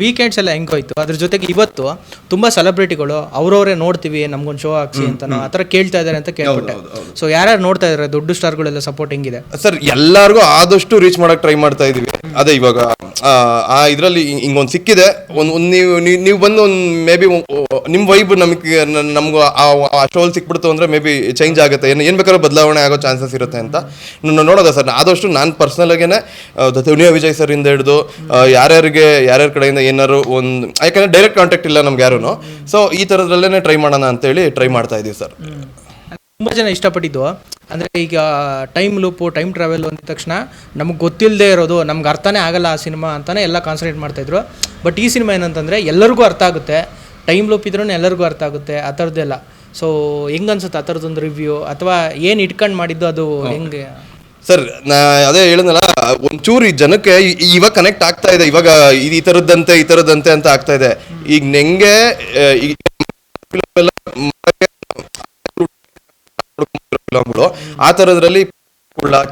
Weekends ಎಲ್ಲ ಹೆಂಗೋಯ್ತು ಅದ್ರ ಜೊತೆಗೆ ಇವತ್ತು ತುಂಬಾ ಸೆಲೆಬ್ರಿಟಿಗಳು ಅವ್ರವ್ರೆ ನೋಡ್ತೀವಿ ನಮ್ಗೊಂದು ಶೋ ಹಾಕ್ಸಿ ಅಂತ ಆ ಥರ ಕೇಳ್ತಾ ಇದಾರೆ ಅಂತ ಕೇಳ್ಬಿಟ್ಟೆ. ಸೊ ಯಾರ್ಯಾರು ನೋಡ್ತಾ ಇದಾರೆ ದೊಡ್ಡ ಸ್ಟಾರ್ಗಳೆಲ್ಲ ಸಪೋರ್ಟ್ ಹೆಂಗಿದೆ ಸರ್ ಎಲ್ಲಾರ್ಗು ಆದಷ್ಟು ರೀಚ್ ಮಾಡಕ್ ಟ್ರೈ ಮಾಡ್ತಾ ಇದೀವಿ. ಅದೇ ಇವಾಗ ಆ, ಇದರಲ್ಲಿ ಹಿಂಗೊಂದು ಸಿಕ್ಕಿದೆ. ಒಂದು ನೀವು ನೀವು- ಬಂದು ಒಂದು ಮೇ ಬಿ ನಿಮ್ಮ ವೈಬ್ ನಮಗೆ ನಮ್ಗೆ ಆ ಶೋಲ್ ಸಿಕ್ಬಿಡ್ತು ಅಂದರೆ ಮೇ ಬಿ ಚೇಂಜ್ ಆಗುತ್ತೆ. ಏನು ಏನು ಬೇಕಾದ್ರೂ ಬದಲಾವಣೆ ಆಗೋ ಚಾನ್ಸಸ್ ಇರುತ್ತೆ ಅಂತ. ನಾನು ನೋಡೋದ ಸರ್? ಆದಷ್ಟು ನಾನು ಪರ್ಸನಲ್ ಆಗೇನೆ ದುನಿಯಾ ವಿಜಯ್ ಸರ್ ಇಂದ ಹಿಡಿದು ಯಾರ್ಯಾರಿಗೆ ಯಾರ್ಯಾರ ಕಡೆಯಿಂದ ಏನಾರು ಒಂದು ಯಾಕಂದ್ರೆ ಡೈರೆಕ್ಟ್ ಕಾಂಟ್ಯಾಕ್ಟ್ ಇಲ್ಲ ನಮ್ಗೆ ಯಾರು ಸೊ ಈ ಥರದ್ರಲ್ಲೇ ಟ್ರೈ ಮಾಡೋಣ ಅಂತೇಳಿ ಟ್ರೈ ಮಾಡ್ತಾ ಇದ್ದೀವಿ ಸರ್. ತುಂಬ ಜನ ಇಷ್ಟಪಟ್ಟಿದ್ದು. ಅಂದರೆ ಈಗ ಟೈಮ್ ಲೂಪು ಟೈಮ್ ಟ್ರಾವೆಲ್ ಅಂದ ತಕ್ಷಣ ನಮಗೆ ಗೊತ್ತಿಲ್ಲದೆ ಇರೋದು ನಮ್ಗೆ ಅರ್ಥನೇ ಆಗಲ್ಲ ಆ ಸಿನಿಮಾ ಅಂತಾನೆ ಎಲ್ಲ ಕಾನ್ಸಂಟ್ರೇಟ್ ಮಾಡ್ತಾಯಿದ್ರು ಬಟ್ ಈ ಸಿನಿಮಾ ಏನಂತಂದರೆ ಎಲ್ಲರಿಗೂ ಅರ್ಥ ಆಗುತ್ತೆ. ಟೈಮ್ ಲೂಪ್ ಇದ್ರೂ ಎಲ್ಲರಿಗೂ ಅರ್ಥ ಆಗುತ್ತೆ ಆ ಥರದ್ದೆಲ್ಲ ಸೊ ಹೆಂಗೆ ಅನ್ಸುತ್ತೆ ಆ ಥರದ್ದೊಂದು ರಿವ್ಯೂ ಅಥವಾ ಏನು ಇಟ್ಕೊಂಡು ಮಾಡಿದ್ದು ಅದು ಹೆಂಗೆ? ಸರ್ ನಾ ಅದೇ ಹೇಳಿದ್ನಲ್ಲ ಒಂಚೂರು ಈ ಜನಕ್ಕೆ ಇವಾಗ ಕನೆಕ್ಟ್ ಆಗ್ತಾ ಇದೆ ಇವಾಗ ಇದು ಈ ಥರದ್ದಂತೆ ಈ ಥರದ್ದಂತೆ ಅಂತ ಆಗ್ತಾ ಇದೆ. ಈಗ ನೆಂಗೆ ಆ, ಈಗ film ಎಲ್ಲ ಫಿಲಮ್ಗಳು ಆ ಥರದ್ರಲ್ಲಿ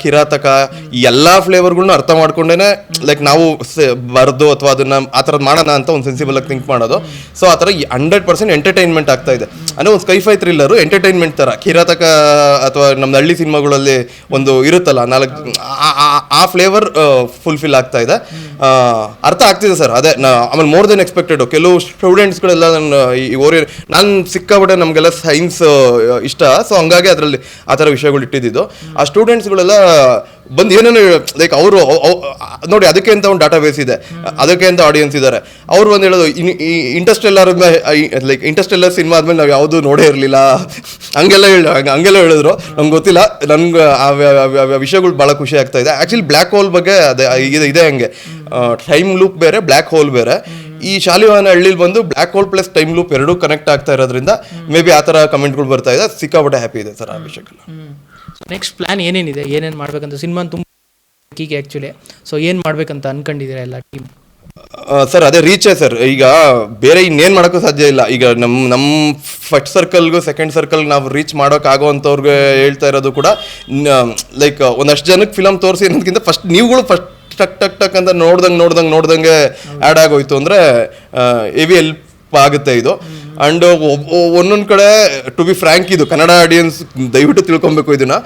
ಕಿರಾತಕ ಎಲ್ಲಾ ಫ್ಲೇವರ್ಗಳ್ನು ಅರ್ಥ ಮಾಡ್ಕೊಂಡೇನೆ ಲೈಕ್ ನಾವು ಬರ್ದು ಅಥವಾ ಅದನ್ನ ಆ ಥರದ್ದು ಮಾಡೋಣ ಅಂತ ಒಂದು ಸೆನ್ಸಿಬಲ್ ಆಗಿ ಥಿಂಕ್ ಮಾಡೋದು. ಸೊ ಆ ಥರ ಹಂಡ್ರೆಡ್ ಪರ್ಸೆಂಟ್ ಎಂಟರ್ಟೈನ್ಮೆಂಟ್ ಆಗ್ತಾ ಇದೆ. ಅಂದ್ರೆ ಒಂದು ಸ್ಕೈಫೈ ಥ್ರಿಲ್ಲರು ಎಂಟರ್ಟೈನ್ಮೆಂಟ್ ಥರ ಕಿರಾತಕ ಅಥವಾ ನಮ್ದು ಹಳ್ಳಿ ಸಿನಿಮಾಗಳಲ್ಲಿ ಒಂದು ಇರುತ್ತಲ್ಲ, ನಾಲ್ಕು, ಆ- ಫ್ಲೇವರ್ ಫುಲ್ಫಿಲ್ ಆಗ್ತಾ ಇದೆ. ಅರ್ಥ ಆಗ್ತಿದೆ ಸರ್. ಅದೇ ಆಮೇಲೆ ಮೋರ್ ದೆನ್ ಎಕ್ಸ್ಪೆಕ್ಟೆಡ್ ಕೆಲವು ಸ್ಟೂಡೆಂಟ್ಸ್ಗಳೆಲ್ಲ ನನ್ನ, ಈ ಓರಿಯರ್, ನಾನು ಸಿಕ್ಕಾಬಿಟ್ಟೆ ನಮಗೆಲ್ಲ ಸೈನ್ಸ್ ಇಷ್ಟ. ಸೊ ಹಂಗಾಗಿ ಅದರಲ್ಲಿ ಆ ಥರ ವಿಷಯಗಳು ಇಟ್ಟಿದ್ದು ಆ ಸ್ಟೂಡೆಂಟ್ಸ್ಗಳೆಲ್ಲ ಬಂದು ಏನೇನು ಲೈಕ್ ಅವರು ನೋಡಿ ಅದಕ್ಕೆ ಅಂತ ಒಂದು ಡಾಟಾ ಬೇಸ್ ಇದೆ, ಅದಕ್ಕೆ ಅಂತ ಆಡಿಯನ್ಸ್ ಇದ್ದಾರೆ ಅವರು ಒಂದು ಹೇಳೋದು ಇಂಟರ್ಸ್ಟೆಲ್ಲರ್ ಲೈಕ್ ಇಂಟರ್ಸ್ಟೆಲ್ಲರ್ ಸಿನಿಮಾ ಆದ್ಮೇಲೆ ನಾವು ಯಾವುದು ನೋಡೇ ಇರಲಿಲ್ಲ. ಹಂಗೆಲ್ಲ ಹೇಳ ಹಂಗೆಲ್ಲ ಹೇಳಿದ್ರು. ನಮ್ಗೆ ಗೊತ್ತಿಲ್ಲ ನನ್ಗೆ ಆ ವಿಷಯಗಳು ಭಾಳ ಖುಷಿ ಆಗ್ತಾ ಇದೆ. ಆ್ಯಕ್ಚುಲಿ ಬ್ಲ್ಯಾಕ್ ಹೋಲ್ ಬಗ್ಗೆ ಅದೇ ಇದೆ ಇದೆ ಹಂಗೆ. ಟೈಮ್ ಲೂಪ್ ಬೇರೆ ಬ್ಲ್ಯಾಕ್ ಹೋಲ್ ಬೇರೆ. ಈ ಶಾಲಿವಾನ ಹಳ್ಳಿಲಿ ಬಂದು black hole plus time loop ಎರಡೂ ಕನೆಕ್ಟ್ ಆಗ್ತಾ ಇರೋದ್ರಿಂದ ಮೇ ಬಿ ಆ ಥರ ಕಮೆಂಟ್ಗಳು ಬರ್ತಾ ಇದೆ. ಸಿಕ್ಕಾಪಟ್ಟೆ ಹ್ಯಾಪಿ ಇದೆ ಸರ್ ಆ ವಿಷಯಕ್ಕೆಲ್ಲ ನೆಕ್ಸ್ಟ್ ಪ್ಲ್ಯಾನ್ ಏನೇನಿದೆ? ಏನೇನು ಮಾಡಬೇಕಂತ? ಸಿನಿಮಾ ತುಂಬ ಈಗ ಆ್ಯಕ್ಚುಲಿ ಸೊ ಏನು ಮಾಡಬೇಕಂತ ಅನ್ಕೊಂಡಿದ್ದೀರಾ ಎಲ್ಲ ಟೀಮ್ ಸರ್ ಅದೇ ರೀಚೇ ಸರ್. ಈಗ ಬೇರೆ ಇನ್ನೇನು ಮಾಡೋಕ್ಕೂ ಸಾಧ್ಯ ಇಲ್ಲ. ಈಗ ನಮ್ಮ ನಮ್ಮ ಫಸ್ಟ್ ಸರ್ಕಲ್ಗೂ ಸೆಕೆಂಡ್ ಸರ್ಕಲ್ ನಾವು ರೀಚ್ ಮಾಡೋಕ್ಕಾಗೋವಂಥವ್ರಿಗೆ ಹೇಳ್ತಾ ಇರೋದು ಕೂಡ ಲೈಕ್ ಒಂದಷ್ಟು ಜನಕ್ಕೆ ಫಿಲಮ್ ತೋರಿಸಿ ಅನ್ನೋದಕ್ಕಿಂತ ಫಸ್ಟ್ ನೀವುಗಳು ಫಸ್ಟ್ ಟಕ್ ಟಕ್ ಟಕ್ ಅಂತ ನೋಡ್ದಂಗೆ ನೋಡ್ದಂಗೆ ನೋಡ್ದಂಗೆ ಆ್ಯಡ್ ಆಗೋಯ್ತು ಅಂದರೆ ಹೆವಿ ಎಲ್ಪ್ ಆಗುತ್ತೆ ಇದು. ಅಂಡ್ ಒಂದೊಂದು ಕಡೆ ಟು ಬಿ ಫ್ರ್ಯಾಂಕ್ ಇದು ಕನ್ನಡ ಆಡಿಯನ್ಸ್ ದಯವಿಟ್ಟು ತಿಳ್ಕೊಬೇಕು ಇದನ್ನ.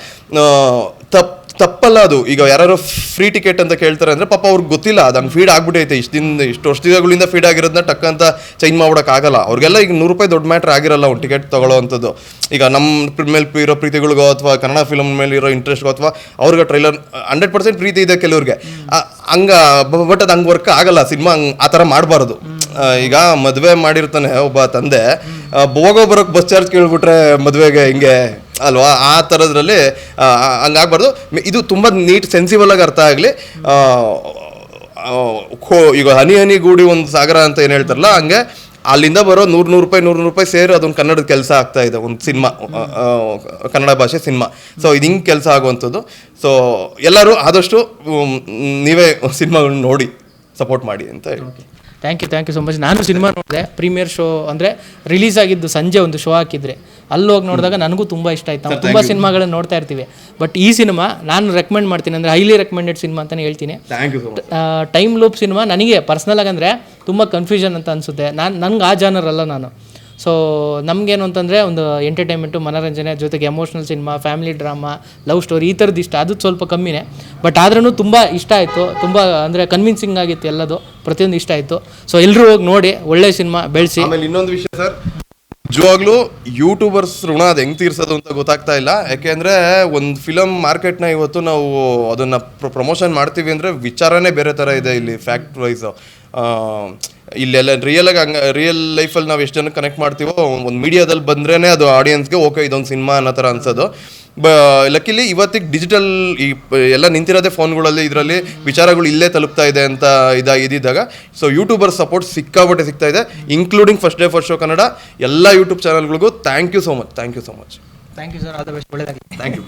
ತಪ್ ತಪ್ಪಲ್ಲ ಅದು ಈಗ ಯಾರು ಫ್ರೀ ಟಿಕೆಟ್ ಅಂತ ಕೇಳ್ತಾರೆ ಅಂದರೆ ಪಾಪ ಅವ್ರಿಗೆ ಗೊತ್ತಿಲ್ಲ. ಅದು ಹಂಗೆ ಫೀಡ್ ಆಗ್ಬಿಟ್ಟೈತೆ ದಿನ ಇಷ್ಟು ವರ್ಷಗಳಿಂದ ಫೀಡ್ ಆಗಿರೋದನ್ನ ಟಕ್ ಅಂತ ಚೇಂಜ್ ಮಾಡೋಕ್ಕಾಗಲ್ಲ ಅವ್ರಿಗೆಲ್ಲ ಈಗ ನೂರು ರೂಪಾಯಿ ದೊಡ್ಡ ಮ್ಯಾಟ್ರ್ ಆಗಿರಲ್ಲ ಒಂದು ಟಿಕೆಟ್ ತಗೊಳ್ಳೋ ಅಂಥದ್ದು ಈಗ ನಮ್ಮ ಮೇಲೆ ಇರೋ ಪ್ರೀತಿಗಳಿಗೋ ಅಥವಾ ಕನ್ನಡ ಫಿಲಮ್ ಮೇಲೆ ಇರೋ ಇಂಟ್ರೆಸ್ಟ್ಗೋ ಅಥವಾ ಅವ್ರಿಗೆ ಟ್ರೈಲರ್ ಹಂಡ್ರೆಡ್ ಪರ್ಸೆಂಟ್ ಪ್ರೀತಿ ಇದೆ ಕೆಲವ್ರಿಗೆ. ಹಂಗ ಬಟ್ ಅದು ಹಂಗೆ ವರ್ಕ್ ಆಗಲ್ಲ. ಸಿನಿಮಾ ಹಂಗೆ ಆ ಥರ ಮಾಡಬಾರ್ದು. ಈಗ ಮದುವೆ ಮಾಡಿರ್ತಾನೆ ಒಬ್ಬ ತಂದೆ. ಹೋಗೋ ಬರೋಕ್ಕೆ ಬಸ್ ಚಾರ್ಜ್ ಕೇಳ್ಬಿಟ್ರೆ ಮದುವೆಗೆ ಹಿಂಗೆ ಅಲ್ವಾ? ಆ ಥರದ್ರಲ್ಲಿ ಹಂಗಾಗ್ಬಾರ್ದು. ಇದು ತುಂಬ ನೀಟ್ ಸೆನ್ಸಿಬಲ್ ಆಗಿ ಅರ್ಥ ಆಗಲಿ. ಖೋ, ಈಗ ಹನಿ ಹನಿ ಗೂಡಿ ಒಂದು ಸಾಗರ ಅಂತ ಏನು ಹೇಳ್ತಾರಲ್ಲ, ಹಂಗೆ ಅಲ್ಲಿಂದ ಬರೋ ನೂರು ನೂರು ರೂಪಾಯಿ ನೂರು ರೂಪಾಯಿ ಸೇರಿ ಅದೊಂದು ಕನ್ನಡದ ಕೆಲಸ ಆಗ್ತಾ ಇದೆ, ಒಂದು ಸಿನಿಮಾ ಕನ್ನಡ ಭಾಷೆ ಸಿನಿಮಾ. ಸೊ ಇದು ಹಿಂಗೆ ಕೆಲಸ ಆಗುವಂಥದ್ದು. ಸೊ ಎಲ್ಲರೂ ಆದಷ್ಟು ನೀವೇ ಸಿನಿಮಾಗಳನ್ನ ನೋಡಿ, ಸಪೋರ್ಟ್ ಮಾಡಿ ಅಂತ ಹೇಳಿ. Thank you thank you so much ನಾನು ಸಿನಿಮಾ ನೋಡಿದೆ ಪ್ರೀಮಿಯರ್ ಶೋ ಅಂದರೆ ರಿಲೀಸ್ ಆಗಿದ್ದು ಸಂಜೆ ಒಂದು ಶೋ ಹಾಕಿದ್ರೆ. ಅಲ್ಲಿ ಹೋಗಿ ನೋಡಿದಾಗ ನನಗೂ ತುಂಬ ಇಷ್ಟ ಆಯ್ತು. ನಾವು ತುಂಬ ಸಿನಿಮಾಗಳನ್ನ ನೋಡ್ತಾ ಇರ್ತೀವಿ. ಬಟ್ ಈ ಸಿನಿಮಾ ನಾನು ರೆಕಮೆಂಡ್ ಮಾಡ್ತೀನಿ ಅಂದರೆ ಹೈಲಿ ರೆಕಮೆಂಡೆಡ್ ಸಿನಿಮಾ ಅಂತಲೇ ಹೇಳ್ತೀನಿ. Thank you time loop cinema ನನಗೆ ಪರ್ಸ್ನಲ್ ಆಗಂದರೆ ತುಂಬ ಕನ್ಫ್ಯೂಷನ್ ಅಂತ ಅನಿಸುತ್ತೆ. ನಾನು ನನಗೆ ಆ ಜಾನರ್ ಅಲ್ಲ ನಾನು. ಸೊ ನಮಗೇನು ಅಂತಂದರೆ ಒಂದು ಎಂಟರ್ಟೈನ್ಮೆಂಟು ಮನೋರಂಜನೆ ಜೊತೆಗೆ emotional cinema family drama love story ಈ ಥರದ್ದು ಇಷ್ಟ. ಅದು ಸ್ವಲ್ಪ ಕಮ್ಮಿನೇ. ಬಟ್ ಆದ್ರೂ ತುಂಬ ಇಷ್ಟ ಆಯಿತು. ತುಂಬ ಅಂದರೆ ಕನ್ವಿನ್ಸಿಂಗ್ ಆಗಿತ್ತು ಎಲ್ಲದು. ಪ್ರತಿಯೊಂದು ಇಷ್ಟ ಆಯಿತು. ಸೊ ಎಲ್ಲರೂ ಹೋಗಿ ನೋಡಿ, ಒಳ್ಳೆ ಸಿನಿಮಾ ಬೆಳೆಸಿ. ಆಮೇಲೆ ಇನ್ನೊಂದು ವಿಷಯ ಸರ್ ನಿಜವಾಗ್ಲೂ ಯೂಟ್ಯೂಬರ್ಸ್ ಋಣ ಅದು ಹೆಂಗ್ ತೀರ್ಸೋದು ಅಂತ ಗೊತ್ತಾಗ್ತಾ ಇಲ್ಲ. ಯಾಕೆಂದ್ರೆ ಒಂದು ಫಿಲಮ್ ಮಾರ್ಕೆಟ್ನ ಇವತ್ತು ನಾವು ಅದನ್ನ ಪ್ರಮೋಷನ್ ಮಾಡ್ತೀವಿ ಅಂದ್ರೆ ವಿಚಾರನೇ ಬೇರೆ ತರ ಇದೆ ಇಲ್ಲಿ ಫ್ಯಾಕ್ಟ್ ವೈಸ್ ಇಲ್ಲೆಲ್ಲ ರಿಯಲ್ ಆಗಿ ಹಂಗ ರಿಯಲ್ ಲೈಫಲ್ಲಿ ನಾವು ಎಷ್ಟು ಜನಕ್ಕೆ ಕನೆಕ್ಟ್ ಮಾಡ್ತೀವೋ, ಒಂದು ಮೀಡಿಯಾದಲ್ಲಿ ಬಂದ್ರೇನೆ ಅದು ಆಡಿಯನ್ಸ್ಗೆ ಓಕೆ ಇದೊಂದು ಸಿನಿಮಾ ಅನ್ನೋ ಥರ ಅನ್ಸೋದು. ಬ ಲಕ್ಕಿಲಿ ಇವತ್ತಿಗೆ ಡಿಜಿಟಲ್ ಈ ಎಲ್ಲ ನಿಂತಿರೋದೇ ಫೋನ್ಗಳಲ್ಲಿ ಇದರಲ್ಲಿ ವಿಚಾರಗಳು ಇಲ್ಲೇ ತಲುಪ್ತಾ ಇದೆ ಅಂತ ಇದ ಇದ್ದಿದ್ದಾಗ ಸೊ ಯೂಟ್ಯೂಬರ್ ಸಪೋರ್ಟ್ ಸಿಕ್ಕಾಪಟ್ಟೆ ಸಿಗ್ತಾ ಇದೆ including first day first show Kannada. ಎಲ್ಲ YouTube ಚಾನಲ್ಗಳಿಗೂ thank you so much thank you so much thank you sir ಆದ ಬೆಸ್ಟ್ ಒಳ್ಳೆಯದಾಗಿ ಥ್ಯಾಂಕ್ ಯು